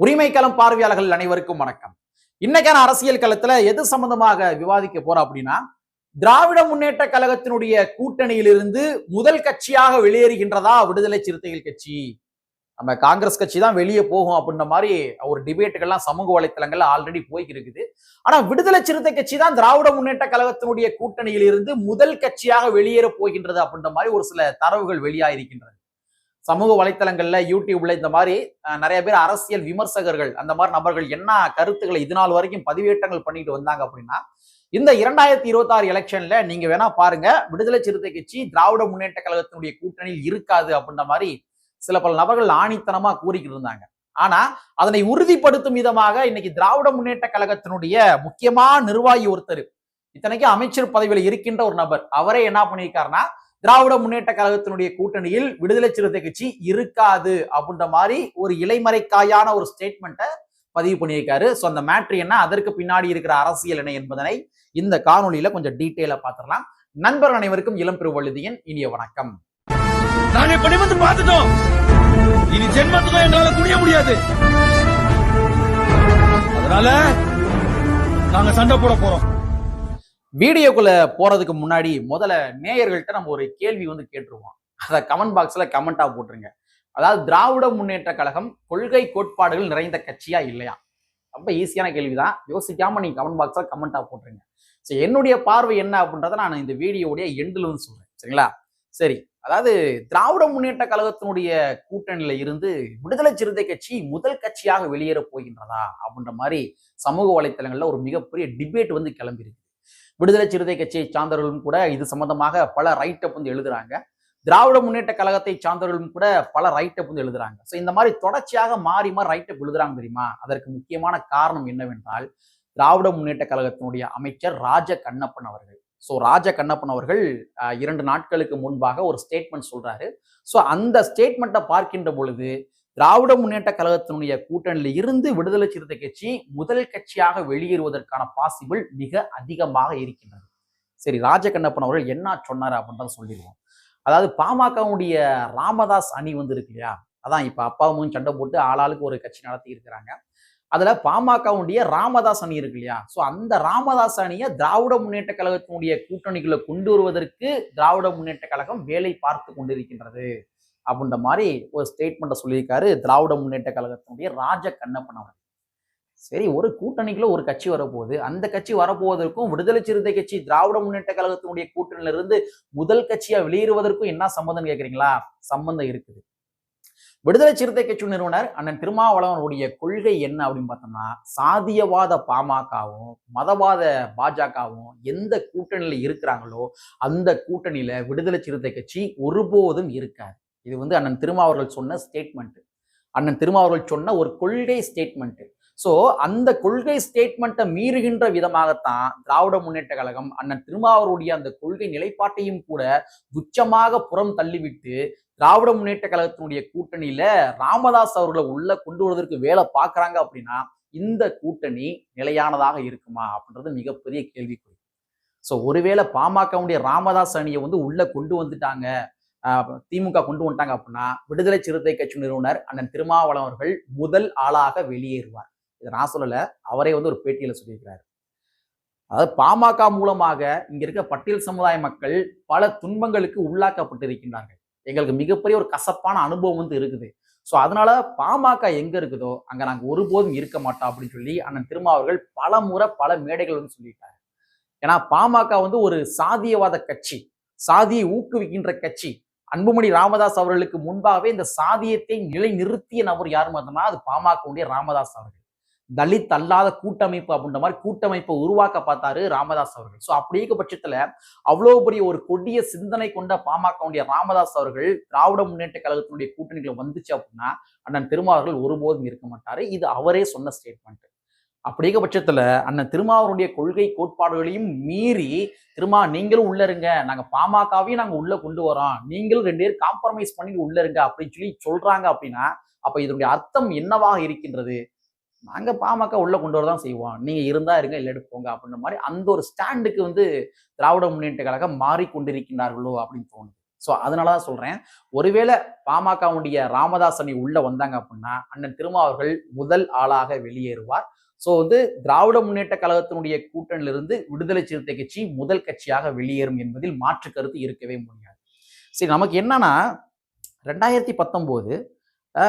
உரிமை களம் பார்வையாளர்கள் அனைவருக்கும் வணக்கம். இன்னைக்கான அரசியல் களத்துல எது சம்பந்தமாக விவாதிக்க போறோம் அப்படின்னா திராவிட முன்னேற்ற கழகத்தினுடைய கூட்டணியிலிருந்து முதல் கட்சியாக வெளியேறுகின்றதா விடுதலை சிறுத்தைகள் கட்சி? நம்ம காங்கிரஸ் கட்சி தான் வெளியே போகும் அப்படின்ற மாதிரி ஒரு டிபேட்டுகள்லாம் சமூக வலைத்தளங்கள்ல ஆல்ரெடி போய்க்கு இருக்குது ஆனா விடுதலை சிறுத்தை கட்சி தான் திராவிட முன்னேற்ற கழகத்தினுடைய கூட்டணியில் இருந்து முதல் கட்சியாக வெளியேற போகின்றது அப்படின்ற மாதிரி ஒரு சில தரவுகள் வெளியாயிருக்கின்றது சமூக வலைத்தளங்கள்ல யூடியூப்ல இந்த மாதிரி நிறைய பேர் அரசியல் விமர்சகர்கள் அந்த மாதிரி நபர்கள் என்ன கருத்துக்களை இது நாள் வரைக்கும் பதிவேற்றங்கள் பண்ணிட்டு வந்தாங்க அப்படின்னா இந்த இரண்டாயிரத்தி இருபத்தி ஆறு எலெக்ஷன்ல நீங்க வேணா பாருங்க விடுதலை சிறுத்தை கட்சி திராவிட முன்னேற்ற கழகத்தினுடைய கூட்டணியில் இருக்காது அப்படின்ற மாதிரி சில பல நபர்கள் ஆணித்தனமா கூறிக்கிட்டு இருந்தாங்க. ஆனா அதனை உறுதிப்படுத்தும் விதமாக இன்னைக்கு திராவிட முன்னேற்ற கழகத்தினுடைய முக்கியமான நிர்வாகி ஒருத்தர் இத்தனைக்கும் அமைச்சர் பதவியில் இருக்கின்ற ஒரு நபர் அவரே என்ன பண்ணியிருக்காருன்னா திராவிட முன்னேற்ற கழகத்தினுடைய கூட்டணியில் விடுதலை சிறுத்தை கட்சி இருக்காது அப்படின்ற மாதிரி ஒரு இலைமறைக்காயான ஒரு ஸ்டேட்மெண்ட்டை பதிவு பண்ணியிருக்காரு. ஸோ அந்த மேட்ரு என்ன? அதற்கு பின்னாடி இருக்கிற அரசியல் என்ன என்பதனை இந்த காணொலியில கொஞ்சம் டீட்டெயிலா பார்த்துடலாம். நண்பர் அனைவருக்கும் இளம் பெருவழுதியின் இனிய வணக்கம். நாங்க இப்ப பார்த்துட்டோம். இனி ஜென்மத்துக்கும் எங்களால குனிய முடியாது. அதனால நாங்க சண்டை போட போறோம். வீடியோக்குள்ள போறதுக்கு முன்னாடி முதல்ல நேயர்கள்ட்ட நம்ம ஒரு கேள்வி வந்து கேட்டுருவோம். அதை கமெண்ட் பாக்ஸ்ல கமெண்டா போட்டுருங்க. அதாவது திராவிட முன்னேற்ற கழகம் கொள்கை கோட்பாடுகள் நிறைந்த கட்சியா இல்லையா? ரொம்ப ஈஸியான கேள்விதான். யோசிக்காம நீங்க கமெண்ட் பாக்ஸ்ல கமெண்டா போட்டுருங்க. சரி என்னுடைய பார்வை என்ன அப்படின்றத நான் இந்த வீடியோவுடைய எண்டில் வந்து சொல்றேன். சரிங்களா? சரி. அதாவது திராவிட முன்னேற்ற கழகத்தினுடைய கூட்டணியில இருந்து விடுதலை சிறுத்தை கட்சி முதல் கட்சியாக வெளியேற போகின்றதா அப்படின்ற மாதிரி சமூக வலைத்தளங்கள்ல ஒரு மிகப்பெரிய டிபேட் வந்து கிளம்பியிருக்கு. விடுதலை சிறுத்தை கட்சியை சார்ந்தவர்களும் கூட இது சம்பந்தமாக பல ரைட்டப் வந்து எழுதுறாங்க. திராவிட முன்னேற்ற கழகத்தை சார்ந்தவர்களும் கூட பல ரைட்டப் வந்து எழுதுறாங்க. ஸோ இந்த மாதிரி தொடர்ச்சியாக மாறி மாறி ரைட்டப் எழுதுறாங்க தெரியுமா? அதற்கு முக்கியமான காரணம் என்னவென்றால் திராவிட முன்னேற்ற கழகத்தினுடைய அமைச்சர் ராஜ கண்ணப்பன் அவர்கள். ஸோ ராஜ கண்ணப்பன் அவர்கள் அஹ், இரண்டு நாட்களுக்கு முன்பாக ஒரு ஸ்டேட்மெண்ட் சொல்றாரு. ஸோ அந்த ஸ்டேட்மெண்ட்டை பார்க்கின்ற பொழுது திராவிட முன்னேற்ற கழகத்தினுடைய கூட்டணியில் இருந்து விடுதலை சிறுத்தை கட்சி முதல் கட்சியாக வெளியேறுவதற்கான பாசிபிள் மிக அதிகமாக இருக்கின்றது. சரி ராஜகண்ணப்பன் அவர்கள் என்ன சொன்னார் அப்படின்றத சொல்லிடுவோம். அதாவது பாமகவுடைய ராமதாஸ் அணி வந்து இருக்கு இல்லையா? அதான் இப்போ அப்பாவும் சண்டை போட்டு ஆளாளுக்கு ஒரு கட்சி நடத்தி இருக்கிறாங்க. அதில் பாமகவுடைய ராமதாஸ் அணி இருக்கு இல்லையா? ஸோ அந்த ராமதாஸ் அணியை திராவிட முன்னேற்ற கழகத்தினுடைய கூட்டணிக்குள்ளே கொண்டு வருவதற்கு திராவிட முன்னேற்ற கழகம் வேலை பார்த்து கொண்டிருக்கின்றது. அப்படின்ற மாதிரி ஒரு ஸ்டேட்மெண்ட்டை சொல்லியிருக்காரு திராவிட முன்னேற்ற கழகத்தினுடைய ராஜ கண்ணப்பன் சரி ஒரு கூட்டணிக்குள்ள ஒரு கட்சி வரப்போகுது. அந்த கட்சி வரப்போவதற்கும் விடுதலை சிறுத்தை கட்சி திராவிட முன்னேற்ற கழகத்தினுடைய கூட்டணியில இருந்து முதல் கட்சியா வெளியேறுவதற்கும் என்ன சம்பந்தம் கேட்குறீங்களா? சம்பந்தம் இருக்குது. விடுதலை சிறுத்தை கட்சி நிறுவனர் அண்ணன் திருமாவளவனுடைய கொள்கை என்ன அப்படின்னு பார்த்தோம்னா சாதியவாத பாமகவும் மதவாத பாஜகவும் எந்த கூட்டணியில இருக்கிறாங்களோ அந்த கூட்டணியில விடுதலை சிறுத்தை கட்சி ஒருபோதும் இருக்காது. இது வந்து அண்ணன் திருமாவர்கள் சொன்ன ஸ்டேட்மெண்ட் அண்ணன் திருமாவர்கள் சொன்ன ஒரு கொள்கை ஸ்டேட்மெண்ட் ஸோ அந்த கொள்கை ஸ்டேட்மெண்ட்டை மீறுகின்ற விதமாகத்தான் திராவிட முன்னேற்ற கழகம் அண்ணன் திருமாவருடைய அந்த கொள்கை நிலைப்பாட்டையும் கூட துச்சமாக புறம் தள்ளிவிட்டு திராவிட முன்னேற்ற கழகத்தினுடைய கூட்டணியில ராமதாஸ் அவர்களை உள்ள கொண்டு வருவதற்கு வேலை பார்க்குறாங்க அப்படின்னா இந்த கூட்டணி நிலையானதாக இருக்குமா அப்படின்றது மிகப்பெரிய கேள்விக்குறி. ஸோ ஒருவேளை பாமகவுடைய ராமதாஸ் அணியை வந்து உள்ள கொண்டு வந்துட்டாங்க திமுக கொண்டு வந்துட்டாங்க அப்படின்னா விடுதலை சிறுத்தை கட்சி நிறுவனர் அண்ணன் திருமாவளவன் அவர்கள் முதல் ஆளாக வெளியேறுவார். இதை நான் சொல்லல அவரே வந்து ஒரு பேட்டியில சொல்லியிருக்கிறார். அதாவது பாமக மூலமாக இங்க இருக்க பட்டியல் சமுதாய மக்கள் பல துன்பங்களுக்கு உள்ளாக்கப்பட்டிருக்கின்றார்கள். எங்களுக்கு மிகப்பெரிய ஒரு கசப்பான அனுபவம் வந்து இருக்குது. ஸோ அதனால பாமக எங்க இருக்குதோ அங்க நாங்கள் ஒருபோதும் இருக்க மாட்டோம் அப்படின்னு சொல்லி அண்ணன் திருமாவர்கள் பல முறை பல மேடைகள் வந்து சொல்லிட்டாங்க ஏன்னா பாமக வந்து ஒரு சாதியவாத கட்சி சாதியை ஊக்குவிக்கின்ற கட்சி அன்புமணி ராமதாஸ் அவர்களுக்கு முன்பாகவே இந்த சாதியத்தை நிலைநிறுத்திய நபர் யாரும் பார்த்தோம்னா அது பாமகவுடைய ராமதாஸ் அவர்கள். தலித் அல்லாத கூட்டமைப்பு அப்படின்ற மாதிரி கூட்டமைப்பை உருவாக்க பார்த்தாரு ராமதாஸ் அவர்கள். ஸோ அப்படி இருக்க பட்சத்தில் அவ்வளோ பெரிய ஒரு கொடிய சிந்தனை கொண்ட பாமகவுடைய ராமதாஸ் அவர்கள் திராவிட முன்னேற்ற கழகத்தினுடைய கூட்டணிகளை வந்துச்சு அப்படின்னா அண்ணன் திருமாவர்கள் ஒருபோதும் இருக்க மாட்டாரு. இது அவரே சொன்ன ஸ்டேட்மெண்ட் அப்படிங்க பட்சத்தில் அண்ணன் திருமாவருடைய கொள்கை கோட்பாடுகளையும் மீறி திருமா நீங்களும் உள்ள இருங்க. நாங்கள் பாமகவையும் நாங்கள் உள்ளே கொண்டு வரோம். நீங்களும் ரெண்டு பேரும் காம்ப்ரமைஸ் பண்ணி உள்ள இருங்க அப்படின்னு சொல்லி சொல்கிறாங்க அப்படின்னா அப்போ இதனுடைய அர்த்தம் என்னவாக இருக்கின்றது? நாங்கள் பாமக உள்ளே கொண்டு வரதான் செய்வோம். நீங்கள் இருந்தால் இருங்க இல்லாட்டி போங்க அப்படின்ற மாதிரி அந்த ஒரு ஸ்டாண்டுக்கு வந்து திராவிட முன்னேற்ற கழகம் மாறிக்கொண்டிருக்கின்றார்களோ அப்படின்னு தோணுது. ஸோ அதனால தான் சொல்கிறேன் ஒருவேளை பாமகவுடைய ராமதாஸ் அணி வந்தாங்க அப்படின்னா அண்ணன் திருமாவர்கள் முதல் ஆளாக வெளியேறுவார். ஸோ வந்து திராவிட முன்னேற்ற கழகத்தினுடைய கூட்டணியிலிருந்து விடுதலை சிறுத்தை கட்சி முதல் கட்சியாக வெளியேறும் என்பதில் மாற்று கருத்து இருக்கவே முடியாது. சரி நமக்கு என்னன்னா ரெண்டாயிரத்தி பத்தொம்போது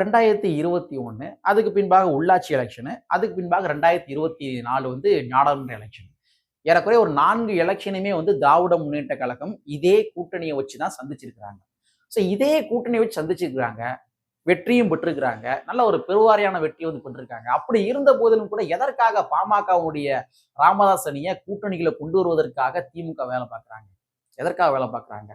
ரெண்டாயிரத்தி இருபத்தி ஒன்று அதுக்கு பின்பாக உள்ளாட்சி எலெக்ஷனு அதுக்கு பின்பாக ரெண்டாயிரத்தி இருபத்தி நாலு வந்து நாடாளுமன்ற எலெக்ஷன். ஏறக்குறைய ஒரு நான்கு எலெக்ஷனுமே வந்து திராவிட முன்னேற்ற கழகம் இதே கூட்டணியை வச்சு தான் சந்திச்சிருக்கிறாங்க. ஸோ இதே கூட்டணியை வச்சு சந்திச்சிருக்கிறாங்க. வெற்றியும் பெற்றிருக்கிறாங்க. நல்ல ஒரு பெருவாரியான வெற்றியை வந்து பெற்றிருக்காங்க. அப்படி இருந்த போதிலும் கூட எதற்காக பாமகவுடைய ராமதாஸ் அணியை கூட்டணிகளை கொண்டு வருவதற்காக திமுக வேலை பார்க்குறாங்க? எதற்காக வேலை பார்க்குறாங்க?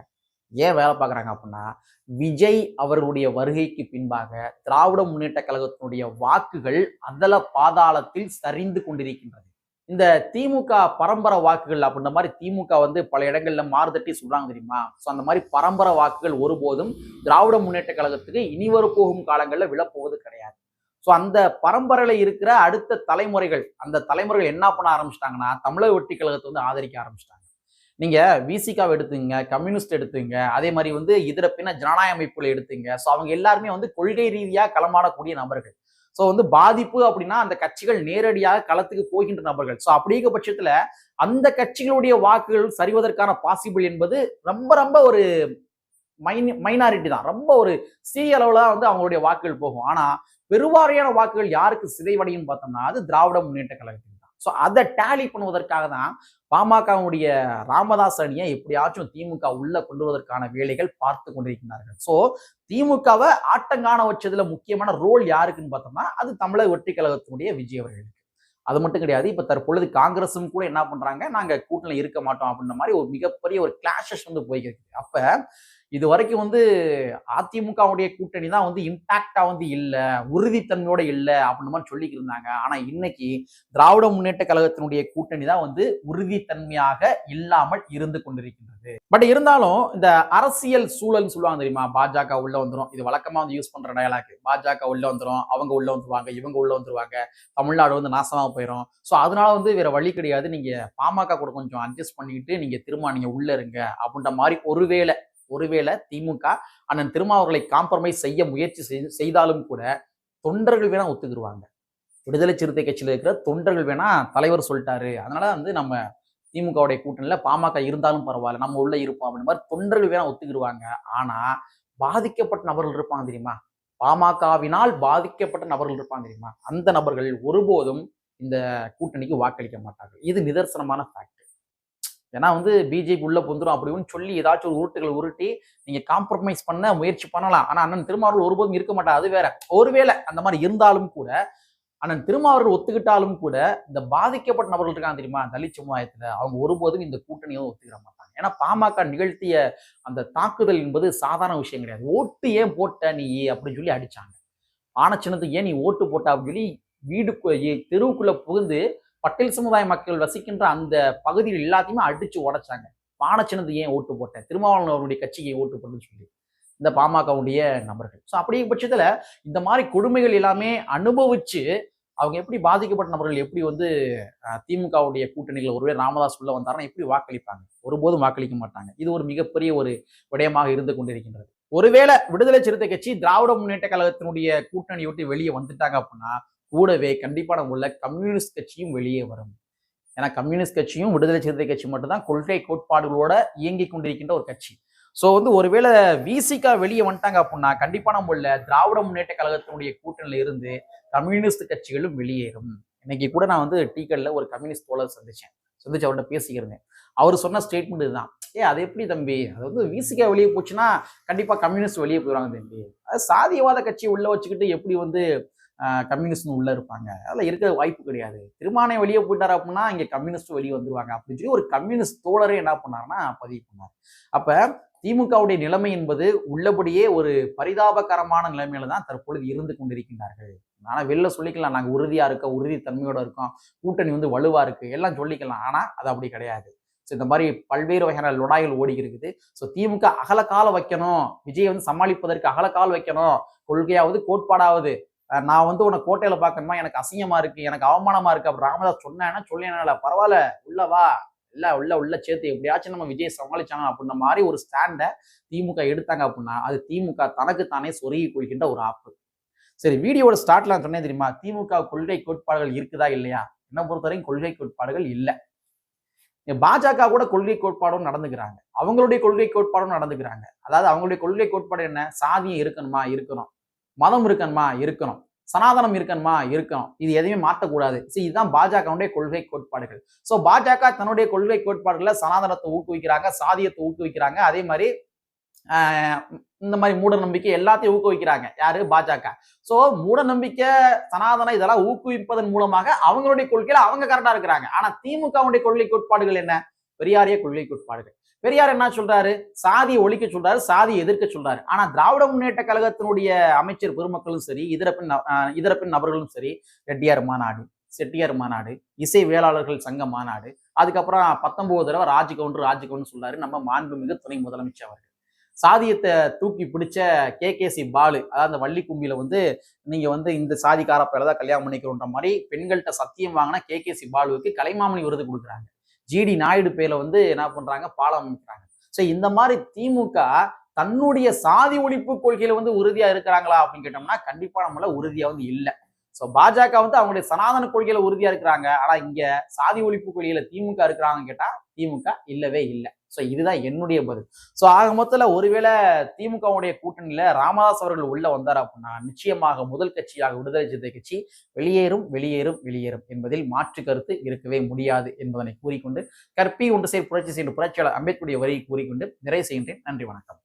ஏன் வேலை பார்க்குறாங்க அப்படின்னா விஜய் அவர்களுடைய வருகைக்கு பின்பாக திராவிட முன்னேற்ற கழகத்தினுடைய வாக்குகள் அதல பாதாளத்தில் சரிந்து கொண்டிருக்கின்றது. இந்த திமுக பரம்பரை வாக்குகள் அப்படின்ற மாதிரி திமுக வந்து பல இடங்கள்ல மாறுதட்டி சொல்றாங்க தெரியுமா? ஸோ அந்த மாதிரி பரம்பரை வாக்குகள் ஒருபோதும் திராவிட முன்னேற்ற கழகத்துக்கு இனி போகும் காலங்களில் விழப்போவது கிடையாது. ஸோ அந்த பரம்பரையில் இருக்கிற அடுத்த தலைமுறைகள் அந்த தலைமுறைகள் என்ன பண்ண ஆரம்பிச்சிட்டாங்கன்னா தமிழக ஒட்டி கழகத்தை வந்து ஆதரிக்க ஆரம்பிச்சிட்டாங்க. நீங்க விசிகாவை எடுத்துங்க கம்யூனிஸ்ட் எடுத்துங்க அதே மாதிரி வந்து இதர பின்ன ஜனநாயக அமைப்புகளை எடுத்துங்க. ஸோ அவங்க எல்லாருமே வந்து கொள்கை ரீதியாக களமாடக்கூடிய நபர்கள். ஸோ வந்து பாதிப்பு அப்படின்னா அந்த கட்சிகள் நேரடியாக களத்துக்கு போகின்ற நபர்கள். ஸோ அப்படிங்கிற பட்சத்தில் அந்த கட்சிகளுடைய வாக்குகள் சரிவதற்கான பாசிபிள் என்பது ரொம்ப ரொம்ப ஒரு மைனி மைனாரிட்டி தான். ரொம்ப ஒரு சிறிய அளவில் தான் வந்து அவங்களுடைய வாக்குகள் போகும். ஆனால் பெருவாரியான வாக்குகள் யாருக்கு சிதைவடையும் பார்த்தோம்னா அது திராவிட முன்னேற்ற கழகத்துக்கு ஸோ அதை டேலி பண்ணுவதற்காக தான் பாமகவுடைய ராமதாஸ் அணியை எப்படியாச்சும் திமுக உள்ள கொண்டு வேலைகள் பார்த்து கொண்டிருக்கிறார்கள் ஸோ திமுகவை ஆட்டங்கான வச்சதுல முக்கியமான ரோல் யாருக்குன்னு பார்த்தோம்னா அது தமிழக வெற்றி கழகத்தினுடைய விஜய் அவர்களுக்கு அது மட்டும் கிடையாது இப்போ தற்பொழுது காங்கிரஸும் கூட என்ன பண்றாங்க நாங்கள் கூட்டணி இருக்க மாட்டோம் அப்படின்ற மாதிரி ஒரு மிகப்பெரிய ஒரு கிளாஷஸ் வந்து போய்கிறது அப்போ இது வரைக்கும் வந்து அதிமுகவுடைய கூட்டணி தான் வந்து இம்பாக்டா வந்து இல்லை உறுதித்தன்மையோட இல்லை அப்படின்னு மாதிரி சொல்லிட்டு இருந்தாங்க. ஆனா இன்னைக்கு திராவிட முன்னேற்ற கழகத்தினுடைய கூட்டணி தான் வந்து உறுதித்தன்மையாக இல்லாமல் இருந்து கொண்டிருக்கின்றது. பட் இருந்தாலும் இந்த அரசியல் சூழல்னு சொல்லுவாங்க தெரியுமா? பாஜக உள்ள வந்துடும் இது வழக்கமா வந்து யூஸ் பண்ற டயலாக் பாஜக உள்ள வந்துடும் அவங்க உள்ள வந்துருவாங்க இவங்க உள்ள வந்துருவாங்க. தமிழ்நாடு வந்து நாசமாக போயிடும் ஸோ அதனால வந்து வேற வழி கிடையாது. நீங்க பாமக கூட கொஞ்சம் அட்ஜஸ்ட் பண்ணிக்கிட்டு நீங்க திரும்ப நீங்க உள்ள இருங்க அப்படின்ற மாதிரி ஒருவேளை ஒருவேளை திமுக அண்ணன் திருமாவர்களை காம்ப்ரமைஸ் செய்ய முயற்சி செய்- செய்தாலும் கூட தொண்டர்கள் வேணா ஒத்துக்கிடுவாங்க விடுதலை சிறுத்தை கட்சியில் இருக்கிற தொண்டர்கள் வேணா தலைவர் சொல்லிட்டாரு. அதனால வந்து நம்ம திமுகவுடைய கூட்டணியில் பாமக இருந்தாலும் பரவாயில்ல நம்ம உள்ள இருப்போம் அப்படின்ற மாதிரி தொண்டர்கள் வேணா ஒத்துக்கிடுவாங்க ஆனா பாதிக்கப்பட்ட நபர்கள் இருப்பாங்க தெரியுமா? பாமகவினால் பாதிக்கப்பட்ட நபர்கள் இருப்பாங்க தெரியுமா? அந்த நபர்கள் ஒருபோதும் இந்த கூட்டணிக்கு வாக்களிக்க மாட்டார்கள். இது நிதர்சனமான ஃபேக்ட் ஏன்னா வந்து பிஜேபி உள்ள பொந்துரும் அப்படின்னு சொல்லி ஏதாச்சும் ஒரு உருட்டுகள் உருட்டி நீங்க காம்ப்ரமைஸ் பண்ண முயற்சி பண்ணலாம். ஆனா அண்ணன் திருமாவர்கள் ஒருபோதும் இருக்க மாட்டா அது வேற. ஒருவேளை அந்த மாதிரி இருந்தாலும் கூட அண்ணன் திருமாவர்கள் ஒத்துக்கிட்டாலும் கூட இந்த பாதிக்கப்பட்ட நபர்கள் இருக்காங்க தெரியுமா? தலித் சமுதாயத்துல அவங்க ஒருபோதும் இந்த கூட்டணியை ஒத்துக்கிற மாட்டாங்க. ஏன்னா பாமக நிகழ்த்திய அந்த தாக்குதல் என்பது சாதாரண விஷயம் கிடையாது. ஓட்டு ஏன் போட்ட நீ அப்படின்னு சொல்லி அடிச்சாங்க. ஆனச்சின்னத்துக்கு ஏன் நீ ஓட்டு போட்ட அப்படின்னு சொல்லி வீடு தெருவுக்குள்ளே தெருவுக்குள்ள புகுந்து பட்டேல் சமுதாய மக்கள் வசிக்கின்ற அந்த பகுதியில் எல்லாத்தையுமே அடிச்சு உடைச்சாங்க. பானச்சின்னது ஏன் ஓட்டு போட்டேன்? திருமாவளவன் அவருடைய கட்சிக்கு ஏன் ஓட்டு போட்டேன்னு சொல்லி. இந்த பாமகவுடைய நபர்கள். ஸோ அப்படி பட்சத்தில் இந்த மாதிரி கொடுமைகள் எல்லாமே அனுபவிச்சு அவங்க எப்படி பாதிக்கப்பட்ட நபர்கள் எப்படி வந்து திமுகவுடைய கூட்டணிகள் ஒருவே ராமதாஸ் உள்ள வந்தாருன்னா எப்படி வாக்களிப்பாங்க? ஒருபோதும் வாக்களிக்க மாட்டாங்க. இது ஒரு மிகப்பெரிய ஒரு விடயமாக இருந்து கொண்டிருக்கின்றது. ஒருவேளை விடுதலை சிறுத்தை கட்சி திராவிட முன்னேற்ற கழகத்தினுடைய கூட்டணி விட்டு வெளியே வந்துட்டாங்க அப்படின்னா கூடவே கண்டிப்பாக நம்ம உள்ள கம்யூனிஸ்ட் கட்சியும் வெளியே வரும். ஏன்னா கம்யூனிஸ்ட் கட்சியும் விடுதலை சிறுத்தை கட்சி மட்டும்தான் கொள்கை கோட்பாடுகளோட இயங்கி கொண்டிருக்கின்ற ஒரு கட்சி. ஸோ வந்து ஒருவேளை விசிகா வெளியே வந்துட்டாங்க அப்படின்னா கண்டிப்பாக நம்ம உள்ள திராவிட முன்னேற்ற கழகத்தினுடைய கூட்டணியில இருந்து கம்யூனிஸ்ட் கட்சிகளும் வெளியேறும். இன்னைக்கு கூட நான் வந்து டீக்கல்ல ஒரு கம்யூனிஸ்ட் தோழர் சந்திச்சேன். சந்திச்சு அவர்கிட்ட பேசிக்கிறேன் அவர் சொன்ன ஸ்டேட்மெண்ட் இதுதான். ஏ அது எப்படி தம்பி? அது வந்து விசிகா வெளியே போச்சுன்னா கண்டிப்பாக கம்யூனிஸ்ட் வெளியே போயிடுவாங்க தம்பி. அது சாதியவாத கட்சியை உள்ள வச்சுக்கிட்டு எப்படி வந்து கம்யூனிஸ்ட் உள்ளே இருப்பாங்க. அதில் இருக்கிற வாய்ப்பு கிடையாது. திருமானை வெளியே போயிட்டார் அப்படின்னா இங்கே கம்யூனிஸ்ட் வெளியே வந்துருவாங்க அப்படின்னு சொல்லி ஒரு கம்யூனிஸ்ட் தோழரே என்ன பண்ணாருன்னா பதிவு பண்ணார். அப்போ திமுகவுடைய நிலைமை என்பது உள்ளபடியே ஒரு பரிதாபகரமான நிலைமையில தான் தற்பொழுது இருந்து கொண்டிருக்கின்றார்கள். ஆனால் வெளில சொல்லிக்கலாம் நாங்கள் உறுதியா இருக்கோம் உறுதி தன்மையோட இருக்கோம் கூட்டணி வந்து வலுவா இருக்கு எல்லாம் சொல்லிக்கலாம். ஆனால் அது அப்படி கிடையாது. ஸோ இந்த மாதிரி பல்வேறு வகையான லொடாய்கள் ஓடி இருக்குது. ஸோ திமுக அகலக்கால வைக்கணும் விஜய் வந்து சமாளிப்பதற்கு அகலக்கால் வைக்கணும் கொள்கையாவது கோட்பாடாவது நான் வந்து உன்னை கோட்டையில பார்க்கணுமா? எனக்கு அசிங்கமா இருக்கு. எனக்கு அவமானமா இருக்கு. அப்படி ராமதாஸ் சொன்னேன்னா சொல்லேனால பரவாயில்ல உள்ள வா. எல்லாம் உள்ள உள்ள சேர்த்து எப்படியாச்சும் நம்ம விஜய் சமாளிச்சாங்க அப்படின்ற மாதிரி ஒரு ஸ்டாண்டை திமுக எடுத்தாங்க அப்படின்னா அது திமுக தனக்கு தானே சொருகி கொள்கின்ற ஒரு ஆப்பு. சரி வீடியோட ஸ்டார்ட்ல நான் சொன்னேன் தெரியுமா? திமுக கொள்கை கோட்பாடுகள் இருக்குதா இல்லையா? என்ன பொறுத்தவரைக்கும் கொள்கை கோட்பாடுகள் இல்லை. பாஜக கூட கொள்கை கோட்பாடும் நடந்துக்கிறாங்க. அவங்களுடைய கொள்கை கோட்பாடும் நடந்துக்கிறாங்க. அதாவது அவங்களுடைய கொள்கை கோட்பாடு என்ன? சாதியம் இருக்கணுமா? இருக்கணும். மதம் இருக்கணுமா? இருக்கணும். சனாதனம் இருக்கணுமா? இருக்கணும். இது எதையுமே மாற்றக்கூடாது. சரி இதுதான் பாஜகவுடைய கொள்கை கோட்பாடுகள். ஸோ பாஜக தன்னுடைய கொள்கை கோட்பாடுகளை சனாதனத்தை ஊக்குவிக்கிறாங்க சாதியத்தை ஊக்குவிக்கிறாங்க. அதே மாதிரி இந்த மாதிரி மூட நம்பிக்கை எல்லாத்தையும் ஊக்குவிக்கிறாங்க. யாரு? பாஜக. ஸோ மூட நம்பிக்கை சனாதனம் இதெல்லாம் ஊக்குவிப்பதன் மூலமாக அவங்களுடைய கொள்கையில அவங்க கரெக்டா இருக்கிறாங்க. ஆனா திமுகவுடைய கொள்கை கோட்பாடுகள் என்ன? பெரியாரிய கொள்கைக்குட்பாடுகள் பெரியார் என்ன சொல்றாரு? சாதியை ஒழிக்க சொல்றாரு சாதியை எதிர்க்க சொல்றாரு. ஆனா திராவிட முன்னேற்ற கழகத்தினுடைய அமைச்சர் பெருமக்களும் சரி இதரப்பின் இதரப்பின் நபர்களும் சரி ரெட்டியார் மாநாடு செட்டியார் மாநாடு இசை வேளாளர்கள் சங்க மாநாடு அதுக்கப்புறம் பத்தொன்பது தடவை ராஜ்கவுண்டர் கவுண்டர் சொல்றாரு நம்ம மாண்புமிகு துணை முதலமைச்சர் அவர்கள். சாதியத்தை தூக்கி பிடிச்ச கே. கே. சி. பாலு அதாவது அந்த வள்ளி கும்பியில வந்து நீங்க வந்து இந்த சாதிக்கார பேரை தான் கல்யாணம் பண்ணிக்கிறோன்ற மாதிரி பெண்கள்கிட்ட சத்தியம் வாங்கின கே. கே. சி. பாலுவுக்கு கலைமாமணி விருது கொடுக்குறாங்க. ஜிடி நாயுடு பேர்ல வந்து என்ன பண்றாங்க? பாலம் அமைக்கிறாங்க. ஸோ இந்த மாதிரி திமுக தன்னுடைய சாதி ஒழிப்பு கொள்கையில வந்து உறுதியா இருக்கிறாங்களா அப்படின்னு கேட்டோம்னா கண்டிப்பா நம்மள உறுதியா வந்து இல்லை. ஸோ பாஜக வந்து அவங்களுடைய சனாதன கொள்கையில உறுதியா இருக்கிறாங்க. ஆனா இங்க சாதி ஒழிப்பு கொள்கையில திமுக இருக்கிறாங்கன்னு கேட்டா திமுக இல்லவே இல்லை. ஸோ இதுதான் என்னுடைய பதில். ஸோ ஆக மொத்தத்தில் ஒருவேளை திமுகவுடைய கூட்டணியில் ராமதாஸ் அவர்கள் உள்ள வந்தார் அப்படின்னா நிச்சயமாக முதல் கட்சியாக விடுதலை சிறுத்தை கட்சி வெளியேறும் வெளியேறும் வெளியேறும் என்பதில் மாற்று கருத்து இருக்கவே முடியாது என்பதனை கூறிக்கொண்டு கற்பி ஒன்று சேர் புரட்சி செய்யும் புரட்சியாளர் அம்பேத்கருடைய வரியை கூறிக்கொண்டு நிறைவு செய்கின்றேன். நன்றி வணக்கம்.